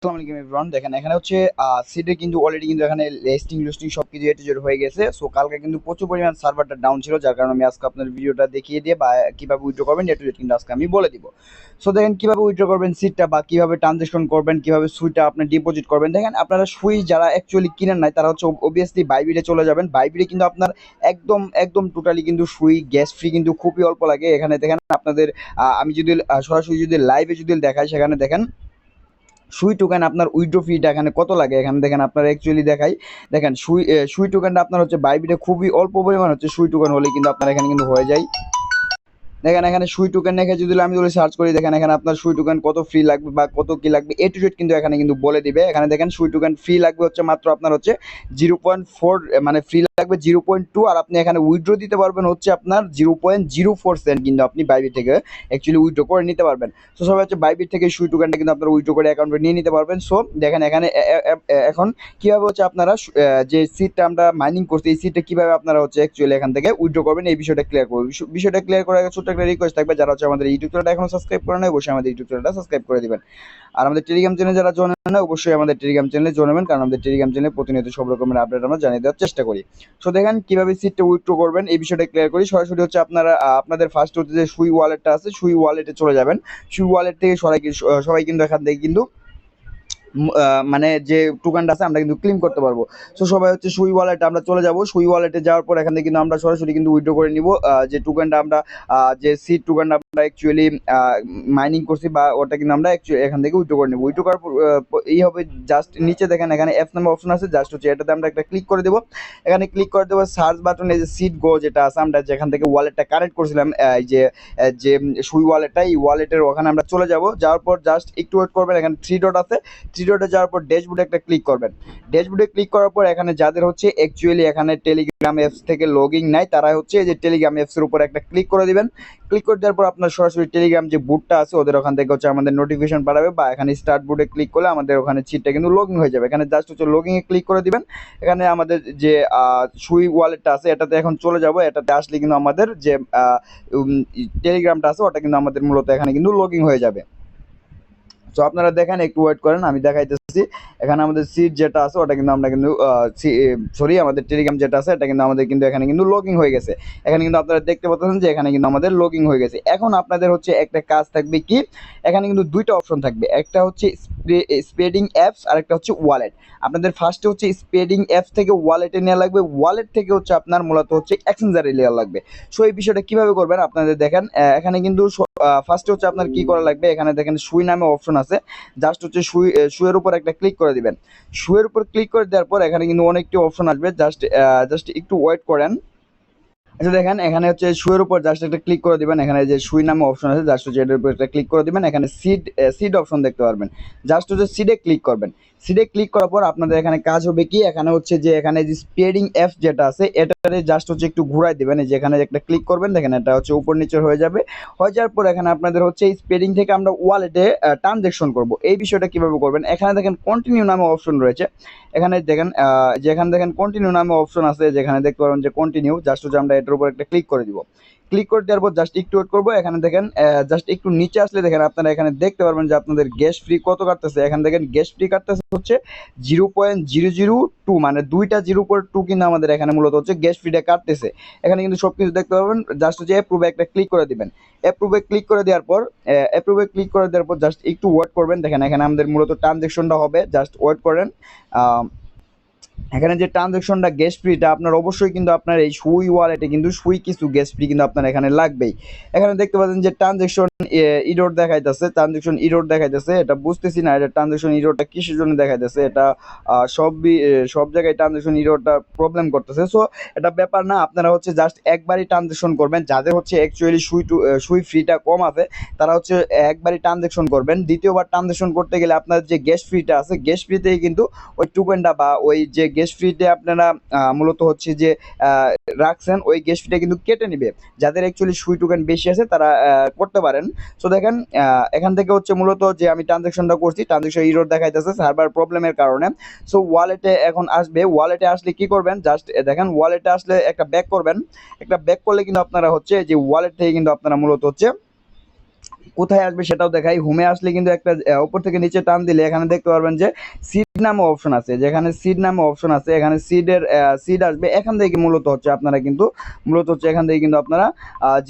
আসসালামু আলাইকুম এভরিওয়ান দেখেন, এখানে হচ্ছে কিন্তু অলরেডি কিন্তু এখানে লেস্টিং লুস্টিং সব কিছু জেড হয়ে গেছে। সো কালকে কিন্তু প্রচুর পরিমাণ সার্ভারটা ডাউন ছিল, যার কারণে আমি আজকে আপনার ভিডিওটা দেখিয়ে দিয়ে বা কীভাবে করবেন কিন্তু আজকে আমি বলে দিব। সো দেখেন, কীভাবে করবেন সিটটা বা কীভাবে ট্রানজেকশন করবেন, কীভাবে সুইটা ডিপোজিট করবেন, দেখেন, আপনারা সুই যারা অ্যাকচুয়ালি কিনেন নাই, তারা হচ্ছে অবভিয়াসলি বাইবিরে চলে যাবেন। বাইবিরে কিন্তু আপনার একদম একদম টোটালি কিন্তু সুই গ্যাস ফ্রি কিন্তু খুবই অল্প লাগে। এখানে দেখেন, আপনাদের আমি যদি সরাসরি যদি লাইভে যদি দেখাই, সেখানে দেখেন সুই টোকেন আপনার উইড্রো ফিটা এখানে কত লাগে? এখানে দেখেন আপনার অ্যাকচুয়ালি দেখাই। দেখেন সুই সুই টোকেনটা আপনার হচ্ছে বাইবিটে খুবই অল্প পরিমাণ হচ্ছে। সুই টোকেন হলে কিন্তু আপনার এখানে কিন্তু হয়ে যায়। দেখেন, এখানে সুই টোকেন রেখে যদি আমি যদি সার্চ করি, দেখেন, এখানে আপনার সুই টোকেন কত ফ্রি লাগবে বা কত কি লাগবে এ টু জেড কিন্তু এখানে কিন্তু বলে দিবে। এখানে দেখেন, সুই টোকেন ফ্রি লাগবে হচ্ছে মাত্র আপনার হচ্ছে জিরো পয়েন্ট ফোর মানে ফ্রি লাগবে জিরো পয়েন্ট টু আর আপনি এখানে উইড্রো দিতে পারবেন হচ্ছে আপনার zero point zero four cent কিন্তু আপনি বাইবি থেকে অ্যাকচুয়ালি উইড্রো করে নিতে পারবেন। সো সবাই হচ্ছে বাইবির থেকে সুই টোকেনটা কিন্তু আপনার উইড্রো করে অ্যাকাউন্টে নিয়ে নিতে পারবেন। সো দেখেন, এখানে এখন কীভাবে হচ্ছে আপনারা যে সিটটা আমরা মাইনিং করছি, এই সিটটা কীভাবে আপনারা হচ্ছে অ্যাকচুয়ালি এখান থেকে উইড্রো করবেন, এই বিষয়টা ক্লিয়ার করব। বিষয়টা ক্লিয়ার করার একটা রিকোয়েস্ট থাকবে, যারা হচ্ছে আমাদের ইউটিউব চ্যানেলটা এখনও সাবস্ক্রাইব করে নেয় অবশ্যই আমাদের ইউটিউব চ্যানেলটা সাবস্ক্রাইব করে দিবেন। আর আমাদের টেলিগ্রাম চ্যানেল যারা জয়েন না, অবশ্যই আমাদের টেলিগ্রাম চ্যানেলে জয়েন কারণ আমাদের টেলিগ্রাম চ্যানেলে প্রতিনিয়ত সব রকমের আপডেট আমরা জানিয়ে দেওয়ার চেষ্টা করি। সো দেখেন কীভাবে সিটটা উইথড্র করবেন, এই বিষয়টা ক্লিয়ার করি। সরাসরি হচ্ছে আপনারা আপনাদের ফার্স্ট হচ্ছে যে সুই ওয়ালেটটা আছে সুই ওয়ালেটে চলে যাবেন। সুই ওয়ালেট থেকে সবাই সবাই কিন্তু এখান থেকে কিন্তু মানে যে টোকেনটা আছে আমরা কিন্তু ক্লেম করতে পারব। সো সবাই হচ্ছে সুই ওয়ালেটে আমরা চলে যাব। সুই ওয়ালেটে যাওয়ার পর এখান থেকে কিন্তু আমরা সরাসরি কিন্তু উইথড্র করে নিব। যে টোকেনটা আমরা যে সিট টোকেনটা আমরা অ্যাকচুয়ালি মাইনিং করছি বা ওটা কিন্তু আমরা এখান থেকে উইথড্র করে নেব। উইথড্র করার এই হবে জাস্ট নিচে দেখেন, এখানে অ্যাপ নাম্বার অপশন আছে। জাস্ট হচ্ছে এটাতে আমরা একটা ক্লিক করে দেবো। এখানে ক্লিক করে দেবো সার্চ বাটনে যে সিট গো যেটা আছে, আমরা যেখান থেকে ওয়ালেটটা কানেক্ট করছিলাম এই যে যে সুই ওয়ালেটটা এই ওয়ালেটের ওখানে আমরা চলে যাব। যাওয়ার পর জাস্ট একটু ওয়েট করবেন। এখানে থ্রি ডট আছে। থ্রি যাওয়ার পর ড্যাশবোর্ডে একটা ক্লিক করবেন। ড্যাশবোর্ডে ক্লিক করার পর এখানে যাদের হচ্ছে অ্যাকচুয়ালি এখানে টেলিগ্রাম অ্যাপস থেকে লগইন নাই তারা হচ্ছে এই যে টেলিগ্রাম অ্যাপসের উপর একটা ক্লিক করে দিবেন। ক্লিক করে দেওয়ার পর আপনার সরাসরি টেলিগ্রাম যে বুটটা আছে, ওদের ওখান থেকে হচ্ছে আমাদের নোটিফিকেশন পাঠাবে বা এখানে স্টার্ট বুটে ক্লিক করলে আমাদের ওখানে চিটটা কিন্তু লগইন হয়ে যাবে। এখানে জাস্ট হচ্ছে লগইনে ক্লিক করে দিবেন। এখানে আমাদের যে সুই ওয়ালেটটা আছে, এটাতে এখন চলে যাব। এটাতে আসলে কিন্তু আমাদের যে টেলিগ্রামটা আছে, ওটা কিন্তু আমাদের মূলত এখানে কিন্তু লগইন হয়ে যাবে। তো আপনারা দেখেন একটু ওয়েট করেন আমি দেখাইতেছি এখানে আমাদের সিট যেটা আছে, ওটা কিন্তু আমরা কিন্তু সরি আমাদের টেলিগ্রাম যেটা আছে, এটা কিন্তু আমাদের কিন্তু এখানে কিন্তু লগইন হয়ে গেছে। এখানে কিন্তু আপনারা দেখতে পাচ্ছেন যে এখানে কিন্তু আমাদের লগইন হয়ে গেছে। এখন আপনাদের হচ্ছে একটা কাজ থাকবে কি? এখানে কিন্তু দুইটা অপশন থাকবে। একটা হচ্ছে স্প্রেডিং অ্যাপস আর একটা হচ্ছে ওয়ালেট আপনাদের ফার্স্টে হচ্ছে স্প্রেডিং অ্যাপস থেকে ওয়ালেটে নেওয়া লাগবে। ওয়ালেট থেকে হচ্ছে আপনার মূলত হচ্ছে এক্সচেঞ্জারে নেওয়া লাগবে। সো এই বিষয়টা কীভাবে করবেন? আপনাদের দেখেন এখানে কিন্তু ফার্স্টে হচ্ছে আপনার কি করা লাগবে? এখানে দেখেন সুই নামে অপশন আছে। জাস্ট হচ্ছে সুই সুয়ের উপর ক্লিক করে দিবেন। শুয়ের উপর ক্লিক করে দেওয়ার পর এখানে কিন্তু অনেকটি অপশন আসবে। জাস্ট জাস্ট একটু ওয়েট করেন। আচ্ছা দেখেন, এখানে হচ্ছে শুয়ের উপর জাস্ট একটা ক্লিক করে দিবেন। এখানে যে সুই নামে অপশন আছে জাস্ট হচ্ছে এটার উপর একটা ক্লিক করে দিবেন। এখানে সিড সিড অপশন দেখতে পারবেন। জাস্ট হচ্ছে সিডে ক্লিক করবেন। সিডে ক্লিক করার পর আপনাদের এখানে কাজ হবে কি? এখানে হচ্ছে যে, এখানে যে স্পেডিং অ্যাপ যেটা আছে, এটাতে জাস্ট হচ্ছে একটু ঘুরাই দিবেন। এই যে এখানে একটা ক্লিক করবেন, দেখেন এটা হচ্ছে উপর নিচে হয়ে যাবে। হয়ে যাওয়ার পর এখানে আপনাদের হচ্ছে এই স্পেডিং থেকে আমরা ওয়ালেটে ট্রানজেকশন করব। এই বিষয়টা কীভাবে করবেন? এখানে দেখেন কন্টিনিউ নামে অপশন রয়েছে। এখানে দেখেন যেখানে দেখেন কন্টিনিউ নামে অপশন আছে। যেখানে দেখতে পারবেন যে কন্টিনিউ জাস্ট হচ্ছে আমরা এটার উপর একটা ক্লিক করে দিব। ক্লিক করে দেওয়ার পর জাস্ট একটু ওয়েট করব। এখানে দেখেন জাস্ট একটু নিচে আসলে দেখেন আপনারা এখানে দেখতে পারবেন যে আপনাদের গ্যাস ফ্রি কত কাটতেছে। এখানে দেখেন গ্যাস ফ্রি কাটতেছে হচ্ছে zero point zero zero two মানে দুইটা জিরো পয়েন্ট টু কিন্তু আমাদের এখানে মূলত হচ্ছে গ্যাস ফ্রিটা কাটতেছে। এখানে কিন্তু সব কিছু দেখতে পারবেন জাস্ট হচ্ছে অ্যাপ্রুভে একটা ক্লিক করে দিবেন। অ্যাপ্রুভে ক্লিক করে দেওয়ার পর অ্যাপ্রুভে ক্লিক করে দেওয়ার পর জাস্ট একটু ওয়েট করবেন। দেখেন এখানে আমাদের মূলত ট্রানজেকশনটা হবে। জাস্ট ওয়েট করেন। এখানে যে ট্রানজেকশনটা গ্যাস ফ্রিটা আপনার অবশ্যই কিন্তু আপনার এই সুই ওয়ালেটে কিন্তু সুই কিছু গ্যাস ফ্রি কিন্তু আপনার এখানে লাগবেই। এখানে দেখতে পাচ্ছেন যে ট্রানজেকশন ইরোড দেখাইতেছে ট্রানজেকশন ইরোড দেখাইতেছে, এটা বুঝতেছি না, এটা ট্রানজেকশন ইরোডটা কিসের জন্য দেখাইতেছে, এটা সব সব জায়গায় ট্রানজেকশন ইরোডটা প্রবলেম করতেছে। সো এটা ব্যাপার না, আপনারা হচ্ছে জাস্ট একবারই ট্রানজেকশন করবেন, যাদের হচ্ছে অ্যাকচুয়ালি সুই টু সুই ফ্রিটা কম আছে, তারা হচ্ছে একবারই ট্রানজেকশন করবেন। দ্বিতীয়বার ট্রানজেকশন করতে গেলে আপনার যে গ্যাস ফ্রিটা আছে গ্যাস ফ্রিতেই কিন্তু ওই টোকেনটা বা ওই যে গ্যাস ফ্রিতে আপনারা মূলত হচ্ছে যে রাখছেন, ওই গ্যাস ফিটা কিন্তু কেটে নিবে। যাদের অ্যাকচুয়ালি সুই টোকেন বেশি আছে, তারা করতে পারেন। সো দেখেন এখান থেকে হচ্ছে মূলত যে আমি ট্রানজাকশনটা করছি ট্রানজাকশন ইরোর দেখাইতেছে সার্ভার প্রবলেমের কারণে। সো ওয়ালেটে এখন আসবে। ওয়ালেটে আসলে কি করবেন? জাস্ট দেখেন ওয়ালেটে আসলে একটা ব্যাক করবেন। একটা ব্যাক করলে কিন্তু আপনারা হচ্ছে, যে ওয়ালেট থেকে কিন্তু আপনারা মূলত হচ্ছে কোথায় আসবে সেটাও দেখাই। হোমে আসলে কিন্তু একটা উপর থেকে নিচে টান দিলে এখানে দেখতে পারবেন যে সিড নামে অপশন আছে। যেখানে সিড নামে অপশন আছে, এখানে সিডের সিড আসবে, এখান থেকে মূলত হচ্ছে আপনারা কিন্তু, মূলত হচ্ছে এখান থেকে কিন্তু আপনারা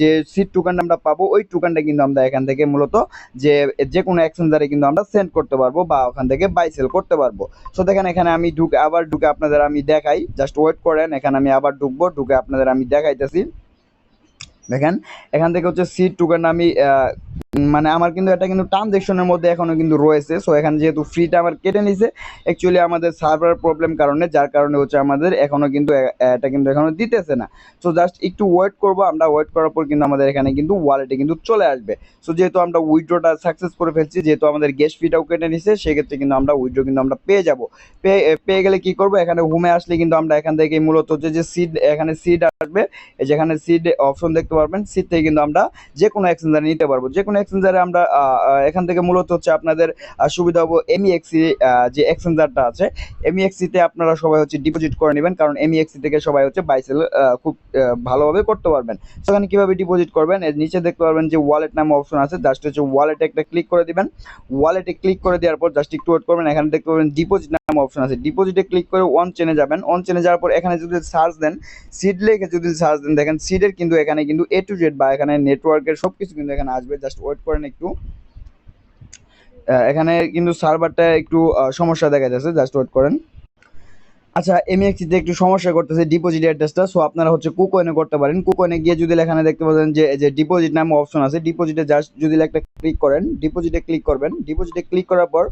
যে সিড টুকানটা আমরা পাবো, ওই টুকানটা কিন্তু আমরা এখান থেকে মূলত যে যে কোনো এক্সচেঞ্জারে কিন্তু আমরা সেন্ড করতে পারব বা ওখান থেকে বাই সেল করতে পারব। সো দেখেন এখানে আমি ঢুকে, আবার ঢুকে আপনাদের আমি দেখাই। জাস্ট ওয়েট করেন, এখানে আমি আবার ঢুকবো, ঢুকে আপনাদের আমি দেখাইতেছি। দেখেন এখান থেকে হচ্ছে সিট টুকার নামি মানে আমার কিন্তু এটা কিন্তু ট্রানজেকশনের মধ্যে এখনও কিন্তু রয়েছে। সো এখানে যেহেতু ফ্রিটা আমার কেটে নিছে অ্যাকচুয়ালি আমাদের সার্ভার প্রবলেম কারণে, যার কারণে হচ্ছে আমাদের এখনও কিন্তু এটা কিন্তু এখনও দিতেছে না। সো জাস্ট একটু ওয়েট করব, আমরা ওয়েট করার পর কিন্তু আমাদের এখানে কিন্তু ওয়ালেটে কিন্তু চলে আসবে। সো যেহেতু আমরা উইড্রোটা সাকসেস করে ফেলছি, যেহেতু আমাদের গ্যাস ফিটাও কেটে নিছে, সেক্ষেত্রে কিন্তু আমরা উইড্রো কিন্তু আমরা পেয়ে যাব। পেয়ে পেয়ে গেলে কি করব, এখানে হোমে আসলে কিন্তু আমরা এখান থেকে মূলত হচ্ছে যে সিড এখানে সিড আসবে। যেখানে সিড অপশন দেখতে পারবেন সিড থেকে কিন্তু আমরা যে কোনো এক্সচেঞ্জারে নিতে পারব। যে কোনো এক্সচেঞ্জারে আমরা এখান থেকে মূলত হচ্ছে আপনাদের সুবিধা হব এমইএক্সি যে এক্সচেঞ্জারটা আছে। এমইএক্সিতে আপনারা সবাই হচ্ছে ডিপোজিট করে নেবেন, কারণ এমইএক্সি থেকে সবাই হচ্ছে বাইসেল খুব ভালোভাবে করতে পারবেন। সেখানে কীভাবে ডিপোজিট করবেন? এর নিচে দেখতে পারবেন যে ওয়ালেট নামে অপশন আছে জাস্ট হচ্ছে ওয়ালেটে একটা ক্লিক করে দিবেন। ওয়ালেটে ক্লিক করে দেওয়ার পর জাস্ট একটু ওয়েট করবেন, এখানে দেখতে পাবেন ডিপোজিট অপশন আছে। ডিপোজিটে ক্লিক করে অন চেনে যাবেন। অন চেনে যাওয়ার পর এখানে যদি সার্চ দেন সিড লেখে যদি সার্চ দেন, দেখেন সিডের কিন্তু এখানে কিন্তু এ টু জেড বা এখানে নেটওয়ার্কের সব কিছু কিন্তু এখানে আসবে। জাস্ট ওয়েট করেন একটু। এখানে কিন্তু সার্ভারটা একটু সমস্যা দেখা যাচ্ছে। জাস্ট ওয়েট করেন। আচ্ছা এমএক্সিতে একটু সমস্যা করতেছে ডিপোজিট অ্যাড্রেসটা সো আপনারা হচ্ছে কুকয়েনে করতে পারেন। কুকয়েনে গিয়ে যদি এখানে দেখতে পাচ্ছেন যে যে ডিপোজিট নামে অপশন আছে ডিপোজিটে জাস্ট যদি একটা ক্লিক করেন ডিপোজিটে ক্লিক করবেন। ডিপোজিটে ক্লিক করার পর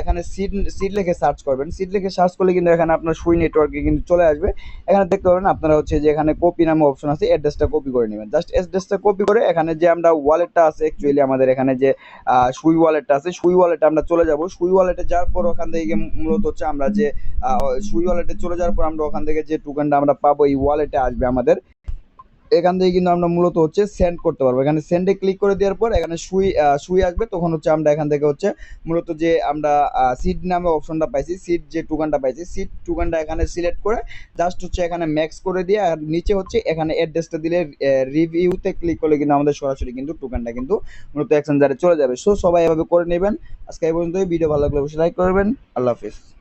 এখানে সিড সিড লিখে সার্চ করবেন। সিড লিখে সার্চ করলে কিন্তু এখানে আপনার সুই নেটওয়ার্কে কিন্তু চলে আসবে। এখানে দেখতে পাবেন আপনারা হচ্ছে যে, এখানে কপি নামে অপশন আছে অ্যাড্রেসটা কপি করে নেবেন। জাস্ট অ্যাড্রেসটা কপি করে এখানে যে আমরা ওয়ালেটটা আছে অ্যাকচুয়ালি আমাদের এখানে যে সুই ওয়ালেটটা আছে সুই ওয়ালেটে আমরা চলে যাব। সুই ওয়ালেটে যাওয়ার পর ওখান থেকে মূলত হচ্ছে আমরা যে সুই ওয়ালেটে চলে যাওয়ার পর আমরা ওখান থেকে যে টোকেনটা আমরা পাবো, এই ওয়ালেটে আসবে আমাদের। এখান থেকে কিন্তু আমরা মূলত হচ্ছে সেন্ড করতে পারব। এখানে সেন্ডে ক্লিক করে দেওয়ার পর এখানে সুই সুই আসবে, তখন হচ্ছে আমরা এখান থেকে হচ্ছে মূলত যে আমরা সিট নামে অপশনটা পাইছি সিট যে টুকানটা পাইছি সিট টুকানটা এখানে সিলেক্ট করে জাস্ট হচ্ছে এখানে ম্যাক্স করে দিয়ে আর নিচে হচ্ছে এখানে অ্যাড্রেসটা দিলে রিভিউতে ক্লিক করলে কিন্তু আমাদের সরাসরি কিন্তু টুকানটা কিন্তু মূলত এক্সচেঞ্জারে চলে যাবে। সো সবাই এভাবে করে নেবেন। আজকে এই পর্যন্তই। ভিডিও ভালো লাগলে অবশ্যই লাইক করবেন। আল্লাহ হাফিজ।